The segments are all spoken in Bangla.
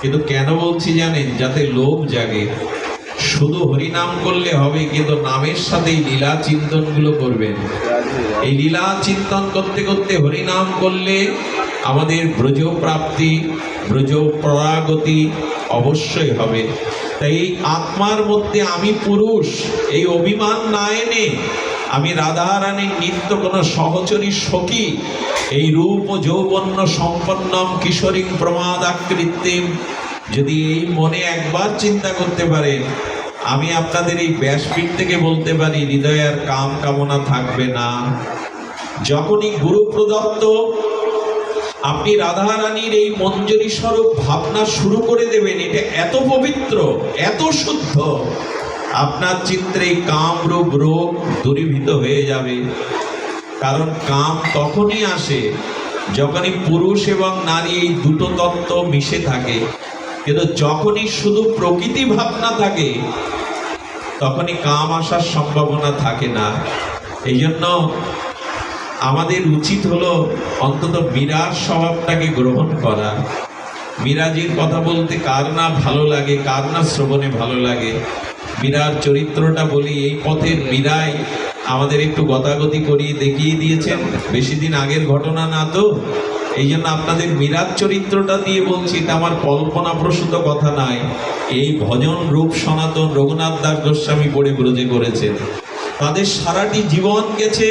কিন্তু কেন বলছি জানেন? যাতে লোভ জাগে। শুধু হরিনাম করলে হবে, কিন্তু নামের সাথে লীলা চিন্তনগুলো করবেন। এই লীলা চিন্তন করতে করতে হরিনাম করলে আমাদের ব্রজ প্রাপ্তি ব্রজ পরাগতি অবশ্যই হবে। তাই এই আত্মার মধ্যে আমি পুরুষ, এই অভিমান না এনে আমি রাধারানীর নিত্য কোনো সহচরী সখী এই রূপ ও যৌবন্য সম্পন্নম কিশোরী প্রমাদ প্রমাদাকৃত্রিম যদি এই মনে একবার চিন্তা করতে পারেন, আমি আপনাদের এই ব্যাসপীঠ থেকে বলতে পারি, হৃদয়ের কাম কামনা থাকবে না। যখনই গুরু প্রদত্ত, আপনি রাধারানীর এই মঞ্জরি স্বরূপ ভাবনা শুরু করে দেবেন, এটা এত পবিত্র, এত শুদ্ধ, আপনার চিত্রে কামরূপ রোগ দূরীভূত হয়ে যাবে। কারণ কাম তখনই আসে যখনই পুরুষ এবং নারী এই দুটো তত্ত্ব মিশে থাকে। কিন্তু যখনই শুধু প্রকৃতি ভাবনা থাকে, তখনই কাম আসার সম্ভাবনা থাকে না। এই জন্য আমাদের উচিত হলো অন্তত বিরাট স্বভাবটাকে গ্রহণ করা। মিরাজির কথা বলতে কার না ভালো লাগে, কার না শ্রবণে ভালো লাগে? মীরার চরিত্রটা বলি, এই পথের মীরাই আমাদের একটু গতাগতি করিয়ে দেখিয়ে দিয়েছেন। বেশি দিন আগের ঘটনা না তো। এই জন্য আপনাদের মীরার চরিত্রটা দিয়ে বলছি, এটা আমার কল্পনাপ্রসূত কথা নয়। এই ভজন রূপ সনাতন রঘুনাথ দাস গোস্বামী পড়ে ব্রজে করেছেন। তাদের সারাটি জীবন গেছে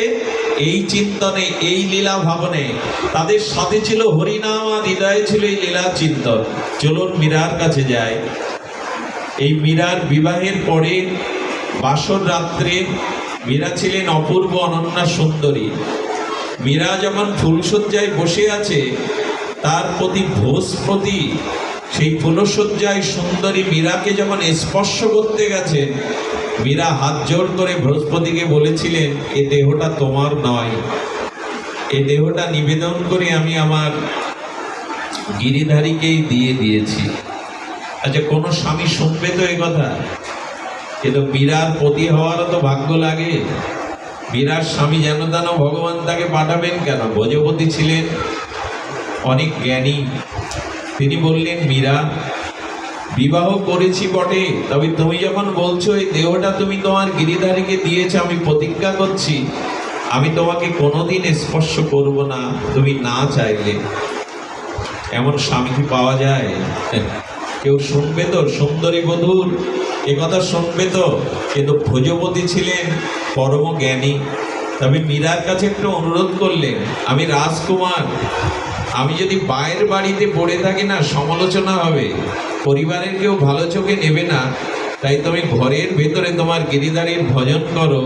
এই চিন্তনে, এই লীলা ভাবনে। তাদের সাথে ছিল হরিনাম আর হৃদয়ে ছিল এই লীলা চিন্তন। চলুন মীরার কাছে যায় এই মীরার বিবাহের পরে বাসর রাত্রে মীরা ছিলেন অপূর্ব অনন্যা সুন্দরী। মীরা যখন ফুলশয্যায় বসে আছে, তার প্রতি ভোজ প্রতি সেই ফুলশয্যায় সুন্দরী মীরাকে যখন স্পর্শ করতে গেছে মীরা হাত জোর করে বৃহস্পতিকে বলেছিলেন, এ দেহটা তোমার নয়। এ দেহটা নিবেদন করে আমি আমার গিরিধারীকেই দিয়ে দিয়েছি। আচ্ছা কোনো স্বামী শুনবে তো এ কথা? কিন্তু মীরার পতি হওয়ারও তো ভাগ্য লাগে। মীরার স্বামী যেন তেন ভগবান তাকে পাঠাবেন কেন? ভোজপতি ছিলেন অনেক জ্ঞানী। তিনি বললেন মীরা বিবাহ করেছি বটে, তবে তুমি যখন বলছো এই দেহটা তুমি তোমার গিরিধারীকে দিয়েছ, আমি প্রতিজ্ঞা করছি। আমি তোমাকে কোনোদিন স্পর্শ করব না, তুমি না চাইলে। এমন স্বামী কি পাওয়া যায়? কেউ শুনবে তো? সুন্দরী বধূর এ কথা শুনবে তো? কিন্তু ভোজপতি ছিলেন, পরম জ্ঞানী। তবে মীরার কাছে একটু অনুরোধ করলেন, আমি রাজকুমার। আমি যদি বাইরের বাড়িতে পড়ে থাকি না, সমালোচনা হবে। পরিবারের কেউ ভালো চোখে নেবে না। তাই তুমি ঘরের ভেতরে তোমার গিরিদারির ভজন করো,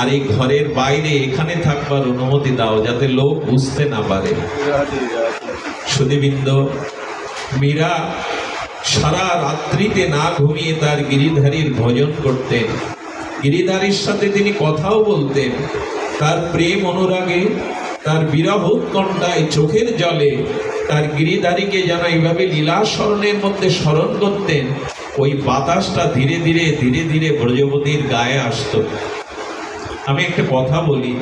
আর এই ঘরের বাইরে এখানে থাকবার অনুমতি দাও, যাতে লোক বুঝতে না পারে। সুদীবৃন্দ মীরা সারা রাত্রিতে না ঘুমিয়ে তার গিরিধারীর ভজন করতেন। গিরিধারীর সাথে তিনি কথাও বলতেন। তার প্রেম অনুরাগে, তার বিরহ উৎকণ্ঠায় চোখের জলে তার গিরিধারীকে যেন এইভাবে লীলা স্মরণের মধ্যে স্মরণ করতেন, ওই বাতাসটা ধীরে ধীরে ধীরে ধীরে ব্রজবতীর গায়ে আসতো। আমি একটা কথা বলি,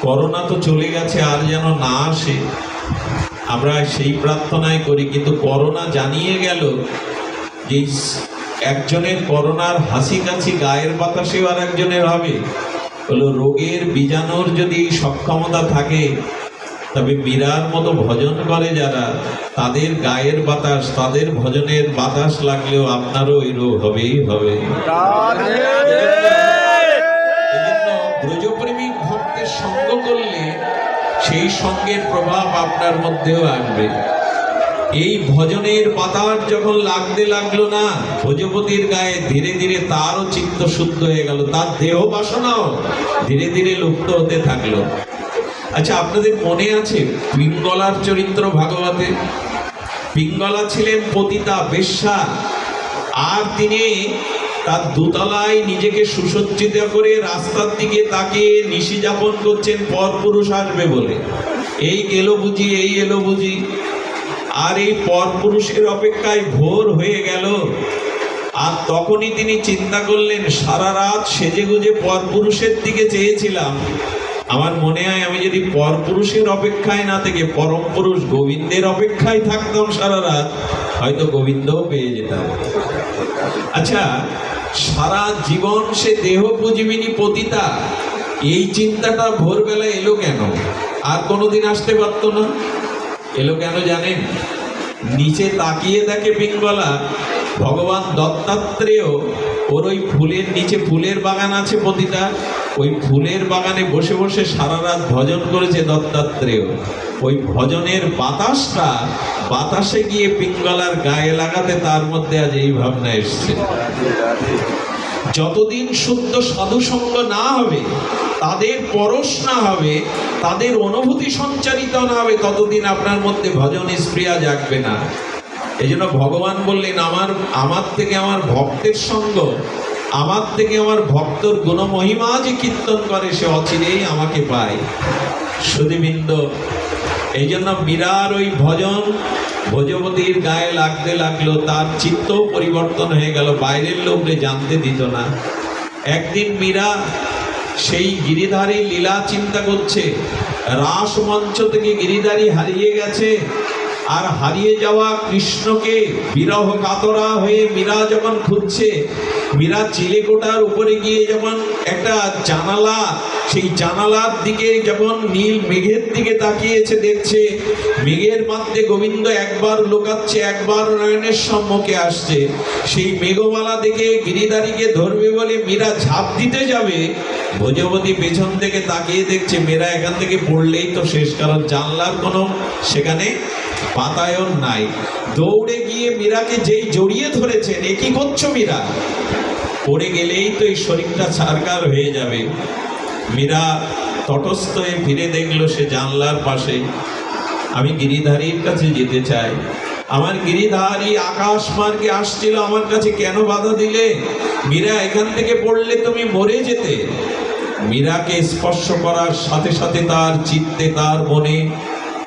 করোনা তো চলে গেছে, আর যেন না আসে আমরা সেই প্রার্থনাই করি কিন্তু করোনা জানিয়ে গেল যে একজনের করোনার হাসি কাছি গায়ের বাতাসেও আর একজনের হবে। হলো রোগের বীজাণুর যদি সক্ষমতা থাকে তবে মীরার মতো ভজন করে যারা তাদের গায়ের বাতাস তাদের ভজনের বাতাস লাগলেও আপনারও এই রোগ হবেই হবে। এজন্য ব্রজপ্রেমিক ভক্তের সঙ্গ করলে সেই সঙ্গের প্রভাব আপনার মধ্যেও আসবে। এই ভজনের পাতার যখন লাগতে লাগল না, ভোজপতির গায়ে ধীরে ধীরে তারও চিত্ত শুদ্ধ হয়ে গেল, তার দেহ বাসনাও ধীরে ধীরে লুপ্ত হতে থাকল। আচ্ছা আপনাদের মনে আছে পিঙ্গলার চরিত্র ভাগবতে? পিঙ্গলা ছিলেন পতিতা বেশ্যা, আর তিনি তার দোতলায় নিজেকে সুসজ্জিত করে রাস্তার দিকে তাকে নিশি যাপন করছেন পরপুরুষ আসবে বলে। এই এলো বুঝি, এই এলো বুঝি। আর এই পরপুরুষের অপেক্ষায় ভোর হয়ে গেল। আর তখনই তিনি চিন্তা করলেন, সারা রাত সেজে গুজে পরপুরুষের দিকে চেয়েছিলাম। আমার মনে হয় আমি যদি পরপুরুষের অপেক্ষায় না থেকে পরম পুরুষ গোবিন্দের অপেক্ষায় থাকতাম সারা রাত, হয়তো গোবিন্দও পেয়ে যেতাম। আচ্ছা সারা জীবন সে দেহ পুজিবিনী পতিতা। এই চিন্তাটা ভোরবেলা এলো কেন? আর কোনোদিন আসতে পারতো না। এলো কেন জানেন? নিচে তাকিয়ে দেখে পিঙ্গলা ভগবান দত্তাত্রেয়, ওর ওই ফুলের নিচে ফুলের বাগান আছে পতিতা। ওই ফুলের বাগানে বসে বসে সারা রাত ভজন করেছে দত্তাত্রেয়। ওই ভজনের বাতাসটা বাতাসে গিয়ে পিঙ্গলার গায়ে লাগাতে তার মধ্যে আজ এই ভাবনা এসছে। যতদিন শুদ্ধ সাধু সঙ্গ না হবে, তাদের পরশ না হবে, তাদের অনুভূতি সঞ্চারিত না হবে, ততদিন আপনার মধ্যে ভজন স্প্রিয়া জাগবে না। এই জন্য ভগবান বললেন, আমার আমার থেকে আমার ভক্তের সঙ্গ আমার থেকে আমার ভক্তর গুণমহিমা যে কীর্তন করে, সে অচিরেই আমাকে পায়। সুদীবৃন্দ এই জন্য মীরার ওই ভজন ভোজবতীর গায়ে লাগতে লাগল, তার চিত্ত পরিবর্তন হয়ে গেল, বাইরের লোকরে জানতে দিত না। একদিন মীরা সেই গিরিধারী লীলা চিন্তা করছে রাস মঞ্চ থেকে গিরিধারী হারিয়ে গেছে, আর হারিয়ে যাওয়া কৃষ্ণকে বিরহ কাতরা হয়ে মীরা যখন খুঁজছে মীরা চিলেকোটার উপরে গিয়ে যখন একটা জানালা, সেই জানালার দিকে যখন নীল মেঘের দিকে তাকিয়েছে, দেখছে মেঘের মধ্যে গোবিন্দ একবার লোকাচ্ছে, একবার নয়নের সম্মুখে আসছে। সেই মেঘমালা দেখে গিরিধারীকে ধরবে বলে মীরা ঝাঁপ দিতে যাবে। ভোজবতী পেছন থেকে তাকিয়ে দেখছে মেয়েরা এখান থেকে পড়লেই তো শেষ, কারণ জানলার কোনো সেখানে বাতায়ন নাই। দৌড়ে গিয়ে মীরাকে যেই জড়িয়ে ধরেছেন, এ কি করছ মীরা? পড়ে গেলেই তো এই শরীরটা ছারকার হয়ে যাবে। মীরা তটস্থ হয়ে ফিরে দেখল সে জানলার পাশে। আমি গিরিধারীর কাছে যেতে চাই। আমার গিরিধারী আকাশ মার্গে আসছিল, আমার কাছে কেন বাধা দিলে? মীরা, এখান থেকে পড়লে তুমি মরে যেতে। মীরাকে স্পর্শ করার সাথে সাথে তার চিত্তে, তার মনে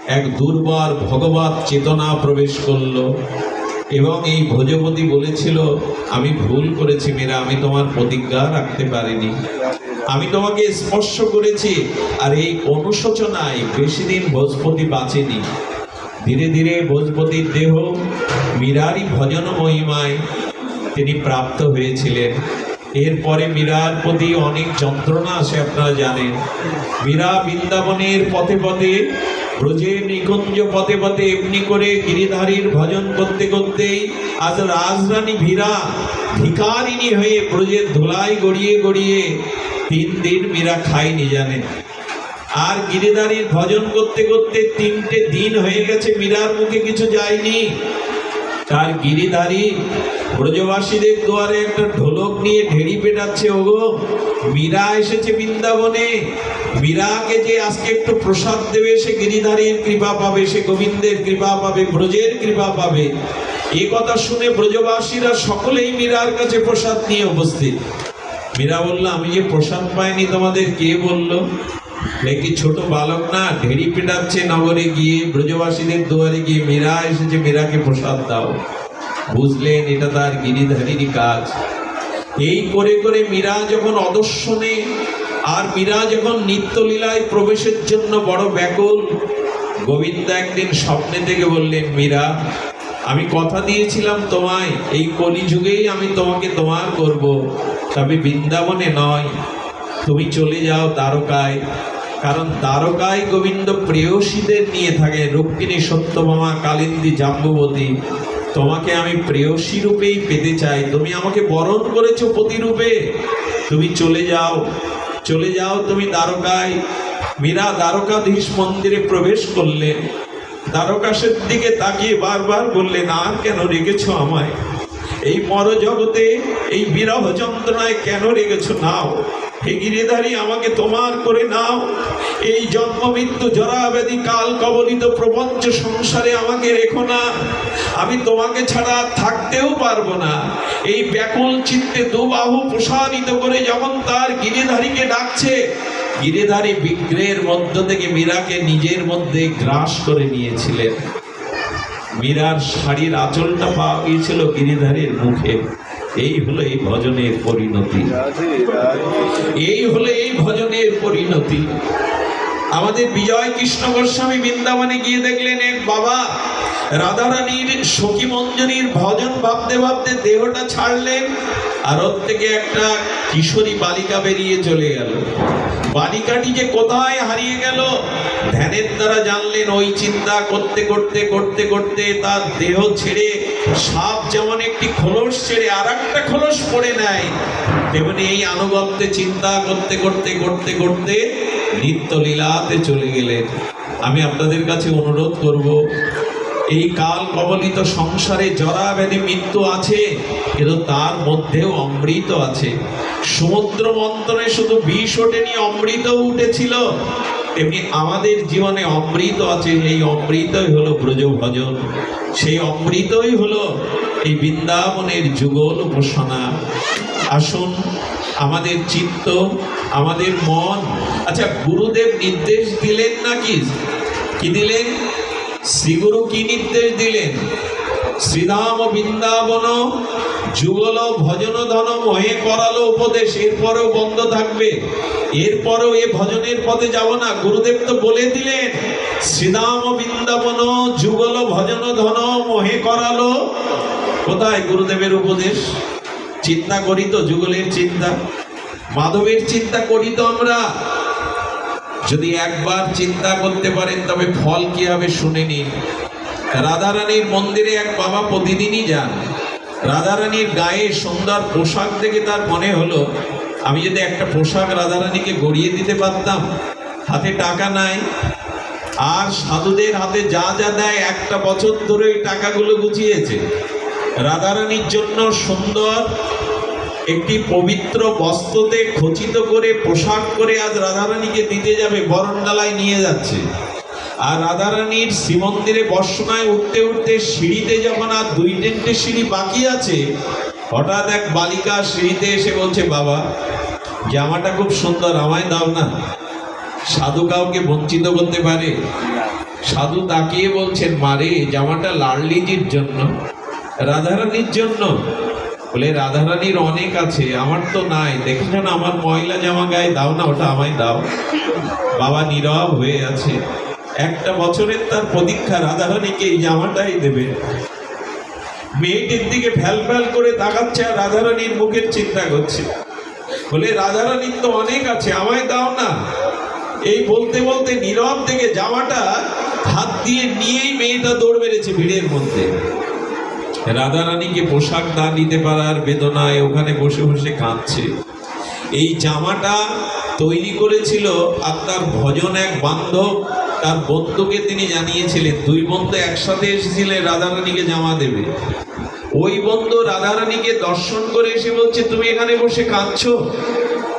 এক দুর্বার ভগবত চেতনা প্রবেশ করল। এবং এই ভোজপতি বলেছিল, আমি ভুল করেছি মীরা, আমি তোমার প্রতিজ্ঞা রাখতে পারিনি। আমি তোমাকে স্পর্শ করেছি, আর এই অনুশোচনায় বেশি দিন ভোজপতি বাঁচেনি। ধীরে ধীরে ভোজপতির দেহ মীরারই ভজন মহিমায় তিনি প্রাপ্ত হয়েছিলেন। এরপরে মীরার প্রতি অনেক যন্ত্রণা আসে, আপনারা জানেন। মীরা বৃন্দাবনের পথে পথে ব্রজের নিকুঞ্জ পথে পথে এমনি করে গিরিধারীর ভজন করতে করতেই আজ রাজধানী ভীরা ভিকারিণী হয়ে ব্রজের ধুলাই গড়িয়ে গড়িয়ে তিন দিন মীরা খায়নি জানেন। আর গিরিধারীর ভজন করতে করতে তিনটে দিন হয়ে গেছে মীরার মুখে কিছু যায়নি। তার গিরিধারী ব্রজবাসীদের দুয়ারে একটা ঢোলক নিয়ে ঢেড়ি পেটাচ্ছে, ওগো। মীরা এসেছে বৃন্দাবনে। মীরাকে যে আজকে একটু প্রসাদ দেবে, সে গিরিধারীর কৃপা পাবে, সে গোবিন্দের কৃপা পাবে, ব্রজের কৃপা পাবে। এ কথা শুনে ব্রজবাসীরা সকলেই মীরার কাছে প্রসাদ নিয়ে উপস্থিত। মীরা বলল, আমি যে প্রসাদ পাইনি তোমাদের, কে বলল? একটি ছোট বালক না ঢেড়ি পেটাচ্ছে নগরে গিয়ে ব্রজবাসীদের দুয়ারে গিয়ে মীরা এসেছে মীরাকে প্রসাদ দাও বুঝলেন এটা তার গিরিধারীরই কাজ এই করে করে মীরা যখন অদর্শনে, আর মীরা যখন নিত্যলীলায় প্রবেশের জন্য বড় ব্যাকুল, গোবিন্দ একদিন স্বপ্নে থেকে বললেন, মীরা, আমি কথা দিয়েছিলাম তোমায়, এই কলিযুগেই আমি তোমাকে তোমার করব। তবে বৃন্দাবনে নয়, তুমি চলে যাও দ্বারকায় কারণ দ্বারকায় গোবিন্দ প্রেয়সীদের নিয়ে থাকে। রুক্মিণী সত্যভামা কালিন্দী জাম্ববতী, তোমাকে আমি প্রেয়সী রূপেই পেতে চাই। তুমি আমাকে বরণ করেছ প্রতিরূপে তুমি চলে যাও চলে যাও তুমি দ্বারকায়। মীরা দ্বারকাধীশ মন্দিরে প্রবেশ করলেন। দ্বারকাশের দিকে তাকিয়ে বারবার বললেন, আর কেন রেখেছো আমায়? এই মর জগতে এই বিরহ যন্ত্রণায় কেন রেখেছো? নাও আমাকে তোমার করে নাও। এই কাল কবলিত প্রপঞ্চ সংসারে আমাকে রেখো না। আমি তোমাকে ছাড়া থাকতেও পারব না। এই ব্যাকুল চিত্তে দুবাহু প্রসারিত করে যখন তার গিরিধারীকে ডাকছে, গিরিধারী বিগ্রহের মধ্য থেকে মীরাকে নিজের মধ্যে গ্রাস করে নিয়েছিলেন। মীরার শাড়ির আঁচলটা পাওয়া গিয়েছিল গিরিধারীর মুখে। এই হলো এই ভজনের পরিণতি। এই হলো এই ভজনের পরিণতি। আমাদের বিজয় কৃষ্ণ গোস্বামী বৃন্দাবনে গিয়ে দেখলেন এক বাবা, রাধারানীর সখী মঞ্জুরির ভজন ভাবতে ভাবতে দেহটা ছাড়লেন আর ওর থেকে একটা কিশোরী বালিকা বেরিয়ে চলে গেল। বালিকাটি যে কোথায় হারিয়ে গেল, ধ্যানের দ্বারা জানলেন ওই চিন্তা করতে করতে করতে করতে তার দেহ ছেড়ে সাপ যেমন একটি খোলস ছেড়ে আর একটা খোলস পড়ে নেয়, তেমনি এই আনুগত্যে চিন্তা করতে করতে করতে করতে নিত্য লীলাতে চলে গেলেন। আমি আপনাদের কাছে অনুরোধ করব, এই কাল কবলিত সংসারে জরা ব্যাধি মৃত্যু আছে, কিন্তু তার মধ্যেও অমৃত আছে। সমুদ্র মন্থনে শুধু বিষ ওঠেনি, অমৃতও উঠেছিল। তেমনি আমাদের জীবনে অমৃত আছে, এই অমৃতই হলো ব্রজ ভজন সেই অমৃতই হলো এই বৃন্দাবনের যুগল উপাসনা। আসুন, আমাদের চিত্ত, আমাদের মন। আচ্ছা গুরুদেব নির্দেশ দিলেন নাকি? কি দিলেন? শ্রীগুরু কি নির্দেশ দিলেন? শ্রীধাম বৃন্দাবন যুগল ভজন ধন মহে করালো উপদেশ, এরপরেও বন্ধ থাকবে। এরপরেও এ ভজনের পথে যাব না। গুরুদেব তো বলে দিলেন শ্রীধাম বৃন্দাবন, যুগল ভজন ধন মহে করালো। কোথায় গুরুদেবের উপদেশ? চিন্তা করি তো, যুগলের চিন্তা। মাধবের চিন্তা করি তো আমরা। যদি একবার চিন্তা করতে পারেন, তবে ফল কি হবে শুনে নিন। রাধারানীর মন্দিরে এক বাবা প্রতিদিনই যান। রাধারানীর গায়ে সুন্দর পোশাক দেখে তার মনে হলো, আমি যদি একটা পোশাক রাধারানীকে গড়িয়ে দিতে পারতাম, হাতে টাকা নাই, আর সাধুদের হাতে যা যা দেয়, একটা বছর ধরে ওই টাকাগুলো গুছিয়েছে। রাধারানীর জন্য সুন্দর একটি পবিত্র বস্ত্রতে খচিত করে, পোশাক করে আজ রাধারানীকে দিতে যাবে, বরণডালায় নিয়ে যাচ্ছে। আর রাধারানীর শ্রীমন্দিরে বর্ষণায় উঠতে উঠতে সিঁড়িতে যখন আর দুই তিনটে সিঁড়ি বাকি আছে, হঠাৎ এক বালিকা সিঁড়িতে এসে বলছে, বাবা, জামাটা খুব সুন্দর, আমায় দাও না। সাধু কাউকে বঞ্চিত করতে পারে? সাধু তাকিয়ে বলছেন মারে জামাটা লাললিজির জন্য, রাধারানীর জন্য। বলে, রাধারানীর অনেক আছে, আমার তো নাই। দেখেছ না আমার ময়লা জামা গায়ে দাও না, ওটা আমায় দাও। বাবা নীরব হয়ে আছে। একটা বছরের তার প্রতীক্ষা রাধারানীকে এই জামাটাই দেবে। মেয়েটির দিকে ফ্যাল ফ্যাল করে তাকাচ্ছে আর রাধারানীর মুখের চিন্তা করছে। বলে, রাধারানীর তো অনেক আছে, আমায় দাও না। এই বলতে বলতে নীরব থেকে জামাটা হাত দিয়ে নিয়েই মেয়েটা দৌড় মেরেছে ভিড়ের মধ্যে। রাধারানীকে পোশাক না নিতে পারার বেদনায় ওখানে বসে বসে কাঁদছে। এই জামাটা তৈরি করেছিল আর তার ভজন এক বান্ধব তার বন্ধুকে তিনি জানিয়েছিলেন, দুই বন্ধু একসাথে এসেছিলেন রাধারানীকে জামা দেবে। ওই বন্ধু রাধারানীকে দর্শন করে এসে বলছে, তুমি এখানে বসে কাঁদছো?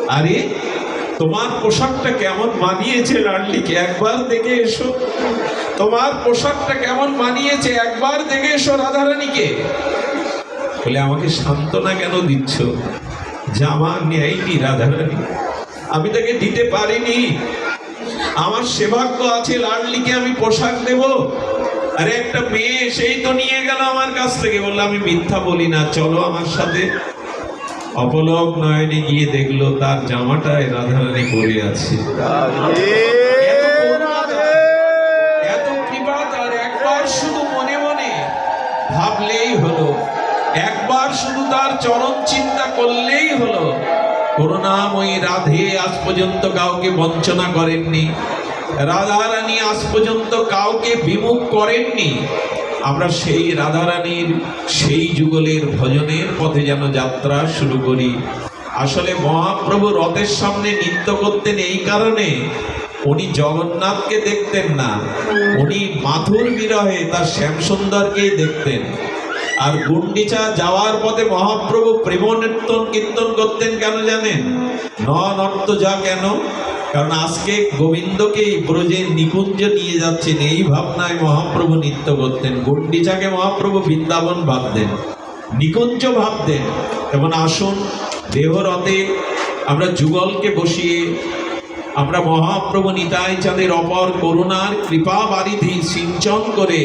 আরে, তোমার পোশাকটা কেমন মানিয়েছে লাডলিকে একবার দেখে এসো। তোমার পোশাকটা কেমন মানিয়েছে? একবার দেখে এসো রাধারানীকে। বলে, আমাকে সান্ত্বনা কেন দিচ্ছ? জামা নেয়নি রাধারানী। আমি তাকে দিতে পারিনি। আমার সেবাগ্য আছে, লাডলিকে আমি পোশাক দেব। আরে একটা মেয়ে সেই তো নিয়ে গেল আমার কাছ থেকে। বলল, আমি মিথ্যা বলি না, চলো আমার সাথে। অপলক নয়নে গিয়ে দেখল, তার জামাটায় রাধারানী পরে আছে। এত কৃপা তার, একবার শুধু মনে মনে ভাবলেই হলো। একবার শুধু তার চরণ চিন্তা করলেই হলো। করুণাময়ী রাধে আজ পর্যন্ত কাউকে বঞ্চনা করেননি। রাধারানী আজ পর্যন্ত কাউকে বিমুখ করেননি। আমরা সেই রাধারানীর, সেই যুগলের ভজনের পথে যেন যাত্রা শুরু করি। আসলে মহাপ্রভু রথের সামনে নৃত্য করতেন এই কারণে উনি জগন্নাথকে দেখতেন না। উনি মাথুর বিরহে তার শ্যামসুন্দরকেই দেখতেন। আর গুন্ডিচা যাওয়ার পথে মহাপ্রভু প্রেম নৃত্যন কীর্তন করতেন কেন জানেন? ন নর্ত যা কেন? কারণ আজকে গোবিন্দকে ব্রজের নিকুঞ্জ নিয়ে যাচ্ছেন। এই ভাবনায় মহাপ্রভু নৃত্য করতেন। গুন্ডিচাকে মহাপ্রভু বৃন্দাবন ভাবতেন, নিকুঞ্জ ভাবতেন। এবং আসুন, দেহরথে আমরা যুগলকে বসিয়ে আমরা মহাপ্রভু নিতাই চাঁদের অপর করুণার কৃপা বারিধি সিঞ্চন করে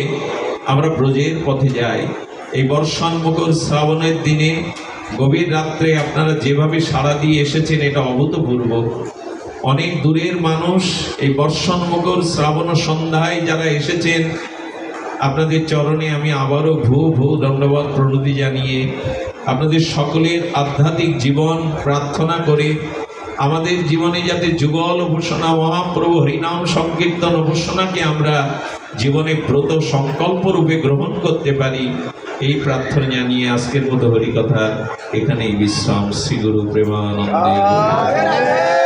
আমরা ব্রজের পথে যাই। এই বর্ষণ মুখর শ্রাবণের দিনে গভীর রাত্রে আপনারা যেভাবে সাড়া দিয়ে এসেছেন, এটা অভূতপূর্ব। অনেক দূরের মানুষ এই বর্ষণ মুখর শ্রাবণ সন্ধ্যায় যারা এসেছেন, আপনাদের চরণে আমি আবারও ভূ ভূ দণ্ডবাদ প্রণতি জানিয়ে আপনাদের সকলের আধ্যাত্মিক জীবন প্রার্থনা করে আমাদের জীবনে যাতে যুগল উপাসনা, মহাপ্রভু হরিনাম সংকীর্তন উপাসনাকে আমরা জীবনে ব্রত সংকল্প রূপে গ্রহণ করতে পারি এই প্রার্থনা জানিয়ে আজকের মতো হরিকথা এখানেই বিশ্রাম। শ্রী গুরু প্রেমানন্দে